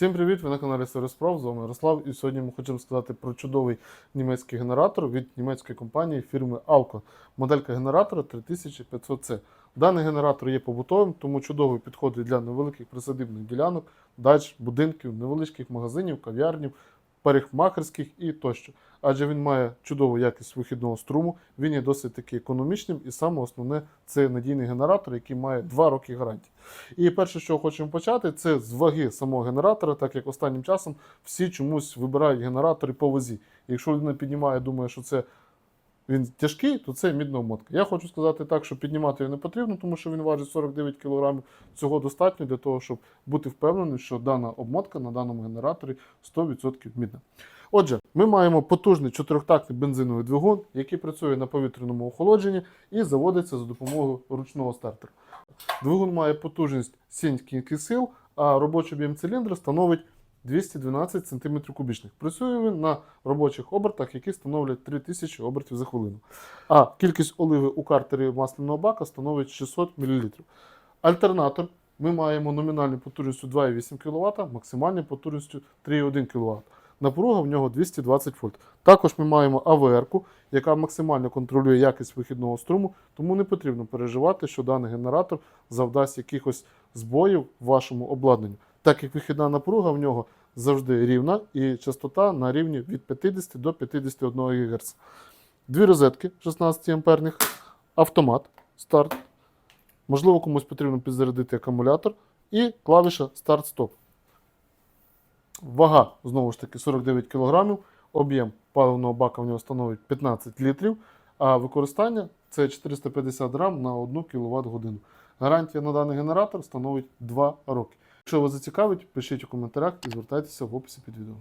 Всім привіт! Ви на каналі Сереспров, з вами Ярослав. І сьогодні ми хочемо сказати про чудовий німецький генератор від німецької компанії фірми Alco. Моделька генератора 3500C. Даний генератор є побутовим, тому чудовий підходить для невеликих присадибних ділянок, дач, будинків, невеличких магазинів, кав'ярнів, парикмахерських і тощо. Адже він має чудову якість вихідного струму, він є досить таки економічним, і саме основне це надійний генератор, який має 2 роки гарантії. І перше, що хочемо почати, це з ваги самого генератора, так як останнім часом всі чомусь вибирають генератори по вазі. Якщо людина піднімає, думає, що це він тяжкий, то це мідна обмотка. Я хочу сказати так, що піднімати його не потрібно, тому що він важить 49 кг. Цього достатньо для того, щоб бути впевненим, що дана обмотка на даному генераторі 100% мідна. Отже, ми маємо потужний чотирьохтактний бензиновий двигун, який працює на повітряному охолодженні і заводиться за допомогою ручного стартера. Двигун має потужність 7 кінських сил, а робочий об'єм циліндра становить 212 см кубічних. Працює він на робочих обертах, які становлять 3000 обертів за хвилину. А кількість оливи у картері масляного бака становить 600 мл. Альтернатор ми маємо номінальну потужністю 2,8 кВт, максимальною потужністю 3,1 кВт. Напруга в нього 220 вольт. Також ми маємо АВР-ку, яка максимально контролює якість вихідного струму, тому не потрібно переживати, що даний генератор завдасть якихось збоїв вашому обладнанню, так як вихідна напруга в нього завжди рівна і частота на рівні від 50 до 51 ГГц. Дві розетки 16 амперних, автомат старт. Можливо, комусь потрібно підзарядити акумулятор і клавіша старт-стоп. Вага, знову ж таки, 49 кг, об'єм паливного бака в нього становить 15 літрів, а використання це 450 грам на 1 кВт годину. Гарантія на даний генератор становить 2 роки. Якщо вас зацікавить, пишіть у коментарях і звертайтеся в описі під відео.